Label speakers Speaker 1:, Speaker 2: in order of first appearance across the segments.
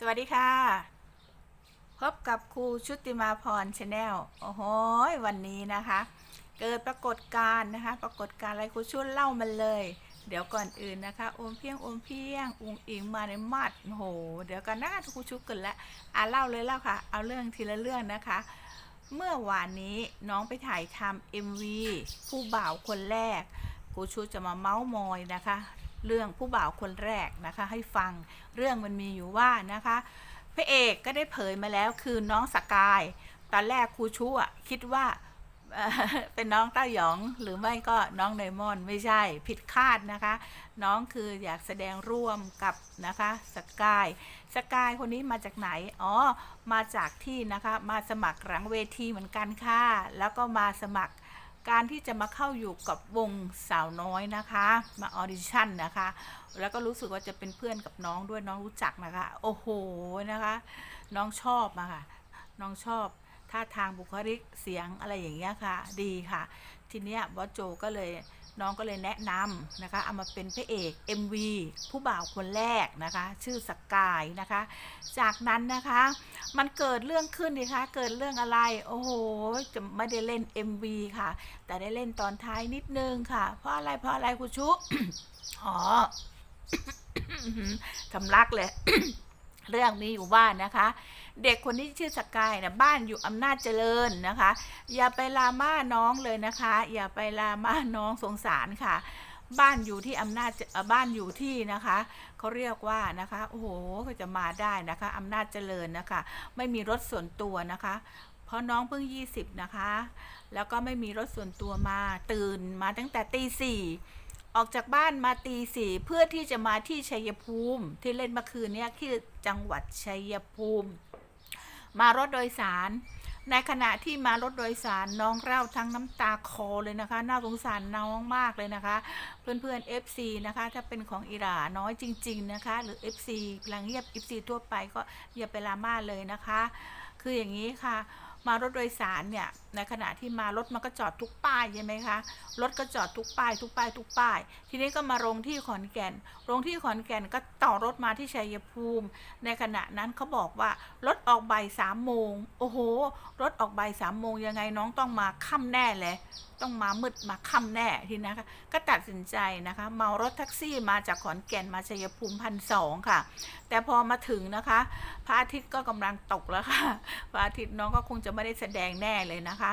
Speaker 1: สวัสดีค่ะ พบกับครูชุติมาพรชาแนลโอ้โหวันนี้นะคะ เกิดปรากฏการณ์นะคะ ปรากฏการณ์อะไรครูชุดเล่ามันเลย เดี๋ยวก่อนอื่นนะคะอมเพียงอมเพียงอุงอิงมาในมัดโอ้โหเดี๋ยวกันน้าครูชุดกันล้วอะเล่าเลยเล่าค่ะ เอาเรื่องทีละเรื่องนะคะ เมื่อวานนี้น้องไปถ่ายทำ MV ผู้บ่าวคนแรกครูชุดจะมาเมาส์มอยนะคะ เรื่องผู้บ่าวคนแรกนะคะ ให้ฟังเรื่องมันมีอยู่ว่านะคะพระเอกก็ได้เผยมาแล้วคือน้องสกาย ตอนแรกครูชูอะคิดว่าเป็นน้องเต้าหยองหรือไม่ก็น้องไดมอนไม่ใช่ผิดคาดนะคะ น้องคืออยากแสดงร่วมกับนะคะสกายสกายคนนี้มาจากไหน อ๋อ มาจากที่นะคะมาสมัครหลังเวทีเหมือนกันค่ะ แล้วก็มาสมัคร การที่จะมาเข้าอยู่กับวงสาวน้อยนะคะ มาออดิชั่นนะคะ แล้วก็รู้สึกว่าจะเป็นเพื่อนกับน้องด้วยน้องรู้จักนะคะ โอ้โหนะคะ น้องชอบอะค่ะ น้องชอบท่าทางบุคลิกเสียงอะไรอย่างเงี้ยค่ะ ดีค่ะ ทีเนี้ยบอสโจก็เลย น้องก็เลยแนะนำนะคะ เอามาเป็นพระเอก MV ผู้บ่าวคนแรกนะคะ ชื่อสกายนะคะ จากนั้นนะคะมันเกิดเรื่องขึ้นดิคะเกิดเรื่องอะไรโอ้โหจะไม่ได้เล่น MV ค่ะ แต่ได้เล่นตอนท้ายนิดนึงค่ะ เพราะอะไรเพราะอะไรครูชุอ๋อสำลักเลย เรื่องมีอยู่บ้านนะคะ เด็กคนที่ชื่อสกายนะบ้านอยู่อำนาจเจริญนะคะ อย่าไปลาม่าน้องเลยนะคะ อย่าไปลาม่าน้องสงสารค่ะ บ้านอยู่ที่อำนาจบ้านอยู่ที่นะคะเขาเรียกว่านะคะโอ้โหก็จะมาได้นะคะอำนาจเจริญนะคะ ไม่มีรถส่วนตัวนะคะเพราะน้องเพิ่ง 20 นะคะ แล้วก็ไม่มีรถส่วนตัวมาตื่นมาตั้งแต่ตีสี่ ออกจากบ้านมาตีสี่เพื่อที่จะมาที่ชัยภูมิ ที่เล่นเมื่อคืนเนี้ยที่จังหวัดชัยภูมิ มารถโดยสาร ในขณะที่มารถโดยสารน้องเล่าทั้งน้ำตาคอเลยนะคะ น่าสงสารน้องมากเลยนะคะ เพื่อนๆ FC นะคะ ถ้าเป็นของอิหร่าน้อยจริง ๆ นะคะ หรือ FC พลังเงียบ FC ทั่วไปก็อย่าไปลาม่าเลยนะคะ คืออย่างนี้ค่ะมารถโดยสารเนี่ยในขณะที่มารถมันก็จอดทุกป้ายใช่ไหมคะรถก็จอดทุกป้าย ทุกป้ายทุกป้าย ทีนี้ก็มาลงที่ขอนแก่นลงที่ขอนแก่นก็ต่อรถมาที่ชัยภูมิ ในขณะนั้นเขาบอกว่ารถออกบ่ายสามโมงโอ้โห รถออกบ่ายสามโมงยังไงน้องต้องมาค่ำแน่เลยต้องมามืดมาค่ำแน่ทีนะคะก็ตัดสินใจนะคะเมารถแท็กซี่มาจากขอนแก่นมาชัยภูมิพันสองค่ะ แต่พอมาถึงนะคะพระอาทิตย์ก็กำลังตกแล้วค่ะพระอาทิตย์น้องก็คงจะะไม่ได้แสดงแน่เลยนะคะ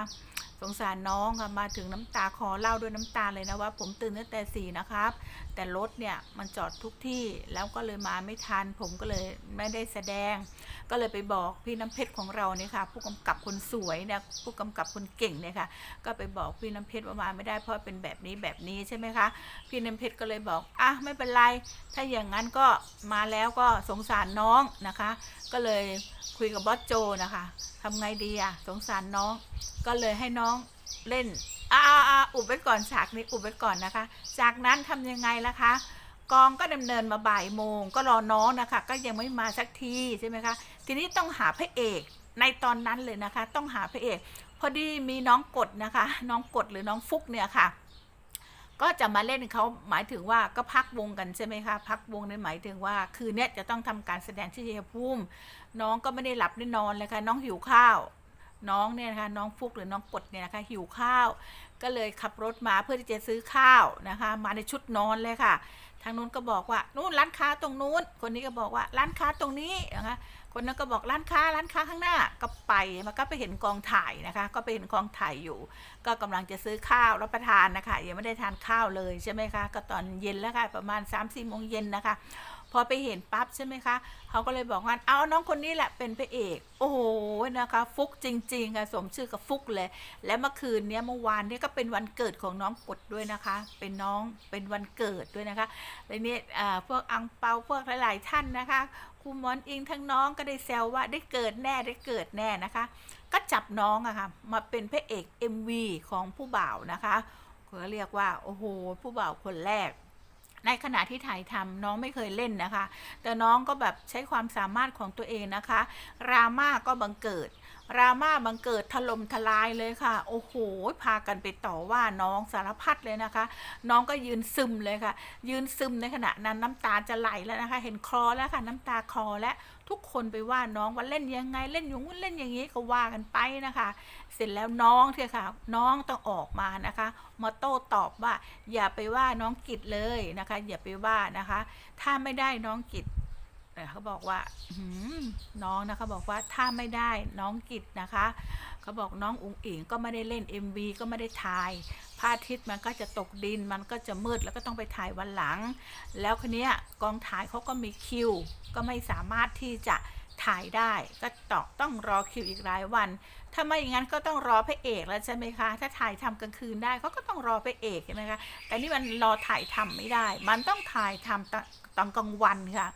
Speaker 1: สงสารน้องค่ะมาถึงน้ำตาคอเล่าด้วยน้ำตาเลยนะว่า ผมตื่นตั้งแต่สี่นะครับ แต่รถเนี่ยมันจอดทุกที่แล้วก็เลยมาไม่ทัน ผมก็เลยไม่ได้แสดง ก็เลยไปบอกพี่น้ำเพชรของเราเนี่ยค่ะ ผู้กำกับคนสวยเนี่ยผู้กำกับคนเก่งเนี่ยค่ะ ก็ไปบอกพี่น้ำเพชรว่ามาไม่ได้เพราะเป็นแบบนี้แบบนี้ใช่ไหมคะพี่น้ำเพชรก็เลยบอกอะไม่เป็นไร ถ้าอย่างนั้นก็มาแล้วก็สงสารน้องนะคะ ก็เลยคุยกับบอสโจนะคะทำไงดีอะสงสารน้อง ก็เลยให้น้องเล่น อ่าอ่าอุบไว้ก่อนฉากนี้อุบไว้ก่อนนะคะ จากนั้นทำยังไงล่ะคะกองก็ดำเนินมาบ่ายโมง ก็รอน้องนะคะ ก็ยังไม่มาสักทีใช่ไหมคะ ทีนี้ต้องหาพระเอกในตอนนั้นเลยนะคะ ต้องหาพระเอก พอดีมีน้องกดนะคะ น้องกดหรือน้องฟุกเนี่ยค่ะ ก็จะมาเล่นเขาหมายถึงว่าก็พักวงกันใช่ไหมคะพักวงในนหมายถึงว่า คืนเนี้จะต้องทำการแสดงที่ชัยภูมิ น้องก็ไม่ได้หลับได้นอนเลยค่ะน้องหิวข้าว น้องเนี่ยนะคะน้องฟุกหรือน้องกดเนี่ยนะคะหิวข้าว ก็เลยขับรถมาเพื่อที่จะซื้อข้าวนะคะ มาในชุดนอนเลยค่ะ ทางนู้นก็บอกว่านู่นร้านค้าตรงนู้น คนนี้ก็บอกว่าร้านค้าตรงนี้นะคะคนนั้นก็บอกร้านค้าร้านค้าข้างหน้าก็ไปมันก็ไปเห็นกองถ่ายนะคะ ก็ไปเห็นกองถ่ายอยู่ ก็กำลังจะซื้อข้าวรับประทานนะคะยังไม่ได้ทานข้าวเลยใช่ไหมคะก็ตอนเย็นแล้วค่ะประมาณ3ามสี่โมงเย็นนะคะ พอไปเห็นปั๊บใช่ไหมคะเขาก็เลยบอกว่าเอาน้องคนนี้แหละเป็นพระเอก โอ้โหนะคะ ฟุกจริงๆค่ะสมชื่อกับฟุกเลย และเมื่อคืนเนี้ยเมื่อวานเนี้ยก็เป็นวันเกิดของน้องกดด้วยนะคะ เป็นน้องเป็นวันเกิดด้วยนะคะและเนี่ยอ่าพวกอังเปาพวกหลายๆท่านนะคะครูมอนอิงทั้งน้องก็ได้แซวว่าได้เกิดแน่ได้เกิดแน่นะคะ ก็จับน้องอะค่ะมาเป็นพระเอก MV ของผู้บ่าวนะคะเขาเรียกว่าโอ้โหผู้บ่าวคนแรก ในขณะที่ถ่ายทำน้องไม่เคยเล่นนะคะ แต่น้องก็แบบใช้ความสามารถของตัวเองนะคะ ราม่าก็บังเกิด ราม่าบังเกิดถล่มทลายเลยค่ะ โอ้โห พากันไปต่อว่าน้องสารพัดเลยนะคะ น้องก็ยืนซึมเลยค่ะ ยืนซึมในขณะนั้นน้ำตาจะไหลแล้วนะคะ เห็นคลอแล้วค่ะน้ำตาคลอและ ทุกคนไปว่าน้องว่าเล่นยังไงเล่นอย่างงู้นเล่นอย่างนี้ก็ว่ากันไปนะคะ เสร็จแล้วน้องเถอะค่ะ น้องต้องออกมานะคะ มาโต้ตอบว่า อย่าไปว่าน้องกิจเลยนะคะ อย่าไปว่านะคะ ถ้าไม่ได้น้องกิจ เอ่เขาบอกว่าน้องนะคะบอกว่าถ้าไม่ได้น้องกิจนะคะ เขาบอกน้องอุ๋งอิงก็ไม่ได้เล่น MV ก็ไม่ได้ถ่ายพระอาทิตย์มันก็จะตกดินมันก็จะมืดแล้วก็ต้องไปถ่ายวันหลัง แล้วคนนี้กองถ่ายเขาก็มีคิว ก็ไม่สามารถที่จะถ่ายได้ก็ต้องต้องรอคิวอีกหลายวันถ้าไม่อย่างนั้นก็ต้องรอพระเอกแล้วใช่ไหมคะ ถ้าถ่ายทำกลางคืนได้เขาก็ต้องรอพระเอกใช่ไหมคะ แต่นี่มันรอถ่ายทำไม่ได้ มันต้องถ่ายทำตอนตอนกลางวันค่ะ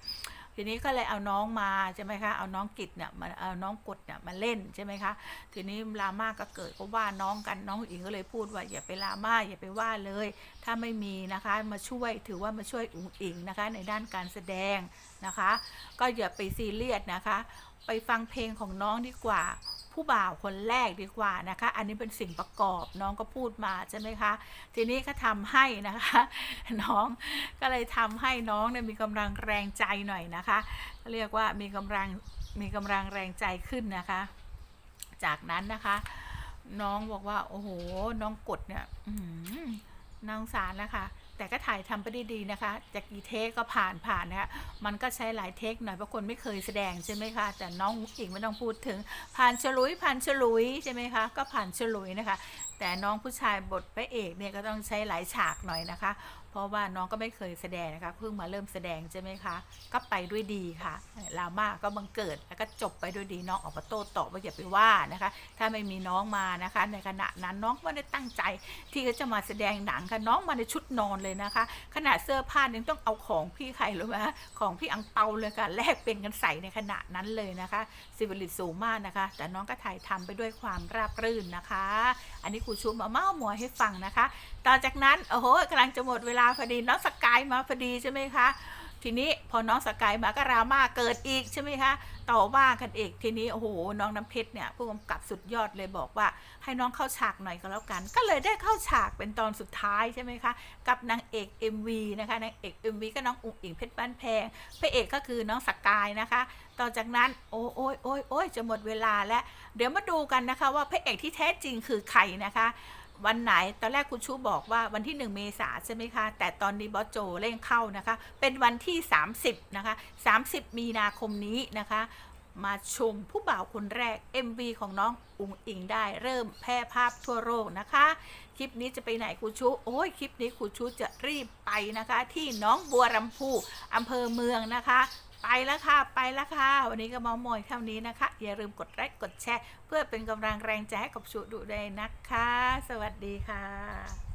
Speaker 1: ทีนี้ก็เลยเอาน้องมาใช่ไหมคะ เอาน้องกิจเนี่ยมาเอาน้องกดเนี่ยมาเล่นใช่ไหมคะ ทีนี้ลาม่าก็เกิดก็ว่าน้องกันน้องอิงก็เลยพูดว่าอย่าไปลาม่าอย่าไปว่าเลย ถ้าไม่มีนะคะมาช่วยถือว่ามาช่วยอุ๋งอิงนะคะในด้านการแสดง นะคะ ก็อย่าไปซีเรียสนะคะ ไปฟังเพลงของน้องดีกว่า ผู้บ่าวคนแรกดีกว่านะคะ อันนี้เป็นสิ่งประกอบน้องก็พูดมาใช่ไหมคะทีนี้ก็ทำให้นะคะ น้องก็เลยทำให้น้องเนี่ยมีกำลังแรงใจหน่อยนะคะเรียกว่ามีกำลังมีกำลังแรงใจขึ้นนะคะ จากนั้นนะคะน้องบอกว่า โอ้โห น้องกดเนี่ยน้อหือน่างสารนะคะ แต่ก็ถ่ายทำไปได้ดีนะคะ จากกี่เทคก็ผ่านผ่านนะคะมันก็ใช้หลายเทคหน่อยเพราะคนไม่เคยแสดงใช่ไหมคะ แต่น้องอิงไม่ต้องพูดถึงผ่านฉลุยผ่านฉลุยใช่ไหมคะ ก็ผ่านฉลุยนะคะ แต่น้องผู้ชายบทพระเอกเนี่ยก็ต้องใช้หลายฉากหน่อยนะคะ เพราะว่าน้องก็ไม่เคยแสดงนะคะเพิ่งมาเริ่มแสดงใช่ไหมคะ ก็ไปด้วยดีค่ะลาม่าก็บังเกิดแล้วก็จบไปด้วยดีน้องออกมาโต้ตอบว่าอย่าไปว่านะคะ ถ้าไม่มีน้องมานะคะ ในขณะนั้นน้องก็ไม่ได้ตั้งใจ ที่เขาจะมาแสดงหนังค่ะน้องมาในชุดนอนเลยนะคะ ขนาดเสื้อผ้ายังต้องเอาของพี่ใครรู้ไหมของพี่อังเปาเลยค่ะแลกเป็นกันใส่ในขณะนั้นเลยนะคะสิบลิตสูงมากนะคะ แต่น้องก็ถ่ายทำไปด้วยความราบรื่นนะคะ อันนี้ครูชูมาเมาหมวยให้ฟังนะคะ ต่อจากนั้นโอ้โหกำลังจะหมดเวลาพอดีน้องสกายมาพอดีใช่ไหมคะ ทีนี้พอน้องสกายมาก็รามาเกิดอีกใช่ไหมคะต่อว่ากันอีกทีนี้โอ้โหน้องน้ำเพชรเนี่ยผู้กำกับสุดยอดเลยบอกว่า ให้น้องเข้าฉากหน่อยก็แล้วกัน ก็เลยได้เข้าฉากเป็นตอนสุดท้ายใช่ไหมคะกับนางเอก MV นะคะนางเอก MV ก็น้องอุ๋งอิงเพชรบ้านแพงพระเอกก็คือน้องสกายนะคะ ต่อจากนั้นโอ้โอ้ยโอ้ยโอ้ยจะหมดเวลาแล้ว เดี๋ยวมาดูกันนะคะว่าพระเอกที่แท้จริงคือใครนะคะ วันไหนตอนแรกคุณชูบอกว่าวันที่ 1 เมษาใช่ไหมคะ แต่ตอนนี้บอสโจเร่งเข้านะคะ เป็นวันที่ 30 นะคะ 30 มีนาคมนี้นะคะ มาชมผู้บ่าวคนแรก MV ของน้องอุ๋งอิงได้เริ่มแพร่ภาพทั่วโลกนะคะ คลิปนี้จะไปไหนครูชูโอ้ยคลิปนี้ครูชูจะรีบไปนะคะ ที่น้องบัวลำพูอำเภอเมืองนะคะ ไปแล้วค่ะ ไปแล้วค่ะ วันนี้ก็มอมอยเท่านี้นะคะ อย่าลืมกดไลค์กดแชร์ เพื่อเป็นกำลังแรงใจให้กับชูดูด้วยนะคะ สวัสดีค่ะ